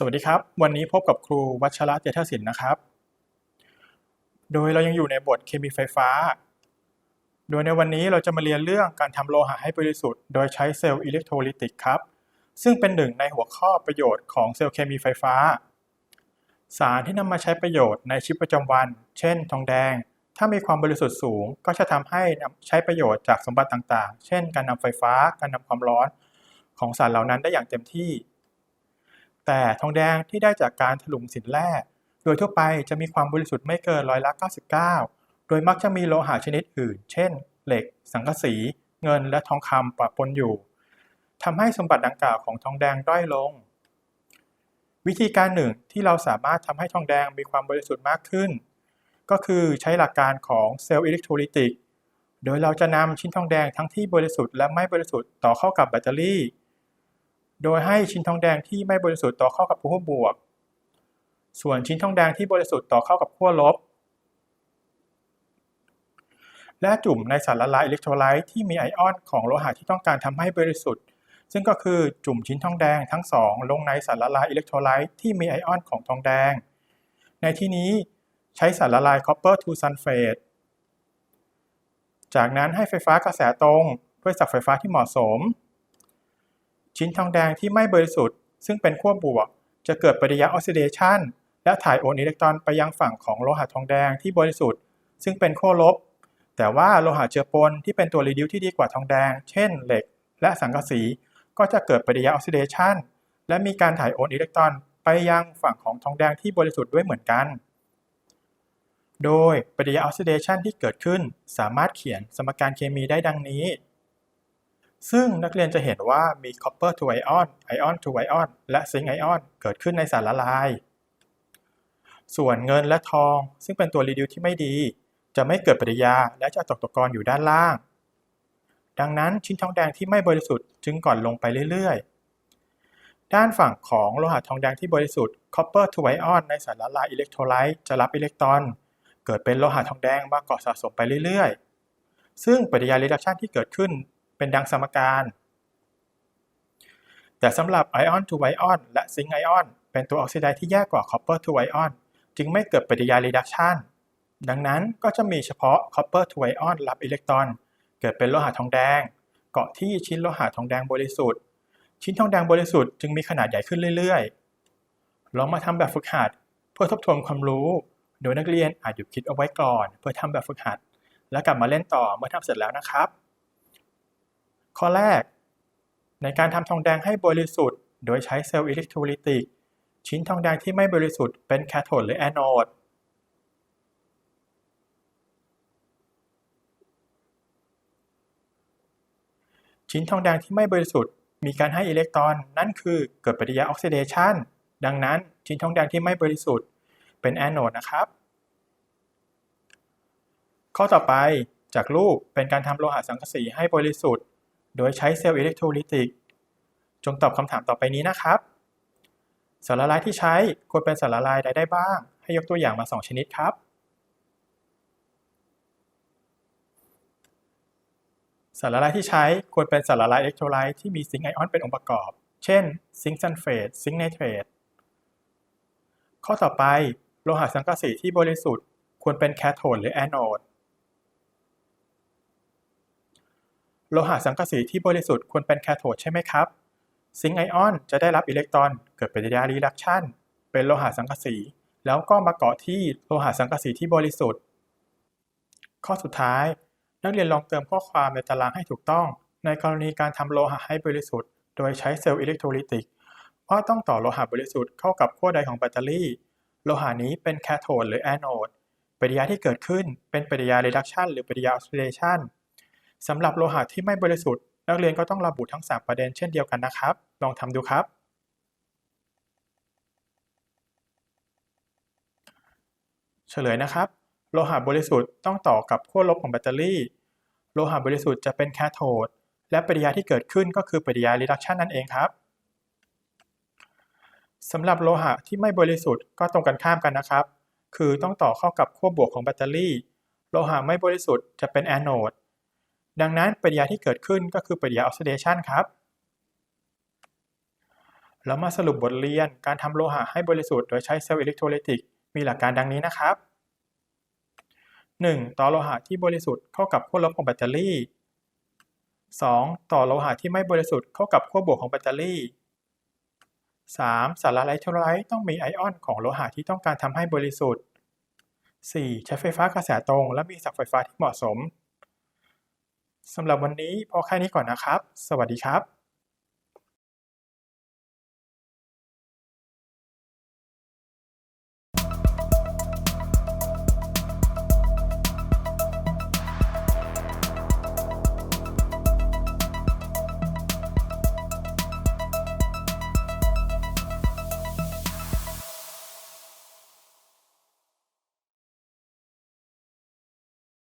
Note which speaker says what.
Speaker 1: สวัสดีครับ วันนี้พบกับครูวัชระเจษฐศิลป์นะครับ โดยเรายังอยู่ในบทเคมีไฟฟ้า โดยในวันนี้เราจะมาเรียนเรื่องการทำโลหะให้บริสุทธิ์ โดยใช้เซลล์อิเล็กโทรลิติกครับ ซึ่งเป็นหนึ่งในหัวข้อประโยชน์ของเซลล์เคมีไฟฟ้า สารที่นำมาใช้ประโยชน์ในชีวิตประจำวัน เช่น ทองแดง ถ้ามีความบริสุทธิ์สูง ก็จะทำให้ใช้ประโยชน์จากสมบัติต่างๆ เช่น การนำไฟฟ้า การนำความร้อน ของสารเหล่านั้นได้อย่างเต็มที่ แต่ทองแดงที่ได้จากการถลุงสินแร่โดยทั่วไปจะมีความบริสุทธิ์ไม่เกินร้อยละ99 โดยมักจะมีโลหะชนิดอื่น เช่น เหล็ก สังกะสี เงินและทองคำปะปนอยู่ทำให้สมบัติดังกล่าวของทองแดงด้อยลง วิธีการหนึ่งที่เราสามารถทำให้ทองแดงมีความบริสุทธิ์มากขึ้น ก็คือใช้หลักการของเซลล์อิเล็กโทรลิติก โดยเราจะนำชิ้นทองแดงทั้งที่บริสุทธิ์และไม่บริสุทธิ์ต่อเข้ากับแบตเตอรี่ โดยให้ชิ้นทองแดงที่ไม่บริสุทธิ์ต่อเข้ากับขั้วบวก ส่วนชิ้นทองแดงที่บริสุทธิ์ต่อเข้ากับขั้วลบ และจุ่มในสารละลายอิเล็กโทรไลต์ที่มีไอออนของโลหะที่ต้องการทำให้บริสุทธิ์ ซึ่งก็คือจุ่มชิ้นทองแดงทั้งสองลงในสารละลายอิเล็กโทรไลต์ที่มีไอออนของทองแดง ในที่นี้ใช้สารละลาย copper to sulfate จากนั้นให้ไฟฟ้ากระแสตรงด้วยสับไฟฟ้าที่เหมาะสม ชิ้นทองแดงที่ไม่บริสุทธิ์ ซึ่งเป็นขั้วบวก จะเกิดปฏิกิริยาออกซิเดชันและถ่ายโอนอิเล็กตรอนไปยังฝั่งของโลหะทองแดงที่บริสุทธิ์ ซึ่งเป็นขั้วลบ แต่ว่าโลหะเจือปนที่เป็นตัวรีดิวที่ดีกว่าทองแดง เช่น เหล็ก และสังกะสี ก็จะเกิดปฏิกิริยาออกซิเดชันและมีการถ่ายโอนอิเล็กตรอนไปยังฝั่งของทองแดงที่บริสุทธิ์ด้วยเหมือนกัน โดยปฏิกิริยาออกซิเดชันที่เกิดขึ้นสามารถเขียนสมการเคมีได้ดังนี้ ซึ่งนักเรียนจะเห็นว่ามี copper to ion ion to ion และ zinc ion เกิดขึ้นในสารละลาย ส่วนเงินและทอง ซึ่งเป็นตัวรีดิวที่ไม่ดี จะไม่เกิดปฏิกิริยาและจะตกตะกอนอยู่ด้านล่าง ดังนั้นชิ้นทองแดงที่ไม่บริสุทธิ์จึงก่อนลงไปเรื่อยๆ ด้านฝั่งของโลหะทองแดงที่บริสุทธิ์ copper to ion ในสารละลายอิเล็กโทรไลต์จะรับอิเล็กตรอน เกิดเป็นโลหะทองแดงมาเกาะสะสมไปเรื่อยๆซึ่งปฏิกิริยา reduction ที่เกิดขึ้น เป็นดังสมการ แต่สำหรับ ion to ion และ zinc ion เป็นตัวออกซิไดซ์ที่แย่กว่า copper to ion จึงไม่เกิดปฏิกิริยา reduction ดังนั้นก็จะมีเฉพาะ copper to ion รับอิเล็กตรอน เกิดเป็นโลหะทองแดง เกาะที่ชิ้นโลหะทองแดงบริสุทธิ์ ชิ้นทองแดงบริสุทธิ์จึงมีขนาดใหญ่ขึ้นเรื่อยๆ ลองมาทำแบบฝึกหัดเพื่อทบทวนความรู้ โดยนักเรียนอาจหยุดคิดเอาไว้ก่อน เพื่อทำแบบฝึกหัด แล้วกลับมาเล่นต่อเมื่อทำเสร็จแล้วนะครับ ข้อแรก ในการทำทองแดงให้บริสุทธิ์ โดยใช้เซลล์อิเล็กโทรลิติก ชิ้นทองแดงที่ไม่บริสุทธิ์เป็นแคโทดหรือแอนโอดชิ้นทองแดงที่ไม่บริสุทธิ์มีการให้อิเล็กตรอน นั่นคือเกิดปฏิกิริยาออกซิเดชันดังนั้นชิ้นทองแดงที่ไม่บริสุทธิ์เป็นแอนโอดนะครับ ข้อต่อไปจากรูปเป็นการทำโลหะสังกะสีให้บริสุทธิ์ โดยใช้เซลล์อิเล็กโทรลิติก จงตอบคำถามต่อไปนี้นะครับ สารละลายที่ใช้ควรเป็นสารละลายใดได้บ้าง ให้ยกตัวอย่างมา 2 ชนิดครับ สารละลายที่ใช้ควรเป็นสารละลายอิเล็กโทรไลต์ที่มีซิงค์ไอออนเป็นองค์ประกอบ เช่น ซิงค์ซัลเฟต ซิงค์ไนเตรต ข้อต่อไป โลหะสังกะสีที่บริสุทธิ์ควรเป็นแคโทดหรือแอนโอด โลหะสังกะสีที่บริสุทธิ์ควรเป็นแคโทดใช่ไหมครับ ซิงค์ไอออนจะได้รับอิเล็กตรอนเกิดปฏิกิริยารีดักชันเป็นโลหะสังกะสี แล้วก็มาเกาะที่โลหะสังกะสีที่บริสุทธิ์ ข้อสุดท้าย นักเรียนลองเติมข้อความในตารางให้ถูกต้อง ในกรณีการทำโลหะให้บริสุทธิ์ โดยใช้เซลล์อิเล็กโทรลิติกว่าต้องต่อโลหะบริสุทธิ์เข้ากับขั้วใดของแบตเตอรี่ โลหะนี้เป็นแคโทดหรือแอนโอดปฏิกิริยาที่เกิดขึ้นเป็นปฏิกิริยา reduction หรือปฏิกิริยา oxidation สำหรับโลหะที่ไม่บริสุทธิ์ นักเรียนก็ต้องระบุทั้ง 3 ประเด็นเช่นเดียวกันนะครับ ลองทำดูครับ เฉลยนะครับ โลหะบริสุทธิ์ต้องต่อกับขั้วลบของแบตเตอรี่ โลหะบริสุทธิ์จะเป็นแคโทด และปฏิกิริยาที่เกิดขึ้นก็คือปฏิกิริยา reduction นั่นเองครับสำหรับโลหะที่ไม่บริสุทธิ์ก็ตรงกันข้ามกันนะครับ คือต้องต่อเข้ากับขั้วบวกของแบตเตอรี่ โลหะไม่บริสุทธิ์จะเป็นแอนโอด ดังนั้นปฏิกิริยาที่เกิดขึ้นก็คือปฏิกิริยาออกซิเดชันครับแล้วมาสรุปบทเรียนการทำโลหะให้บริสุทธิ์โดยใช้เซลล์อิเล็กโทรไลติกมีหลักการดังนี้นะครับ 1. ต่อโลหะที่บริสุทธิ์เข้ากับขั้วลบของแบตเตอรี่ 2. ต่อโลหะที่ไม่บริสุทธิ์เข้ากับขั้วบวกของแบตเตอรี่ 3. สารไลายโทรไลต์ต้องมีไอออนของโลหะที่ต้องการทำให้บริสุทธิ์ 4. ใช้ไฟฟ้ากระแสตรง และมีศักย์ไฟฟ้าที่เหมาะสม สำหรับวันนี้พอแค่นี้ก่อนนะครับ สวัสดีครับ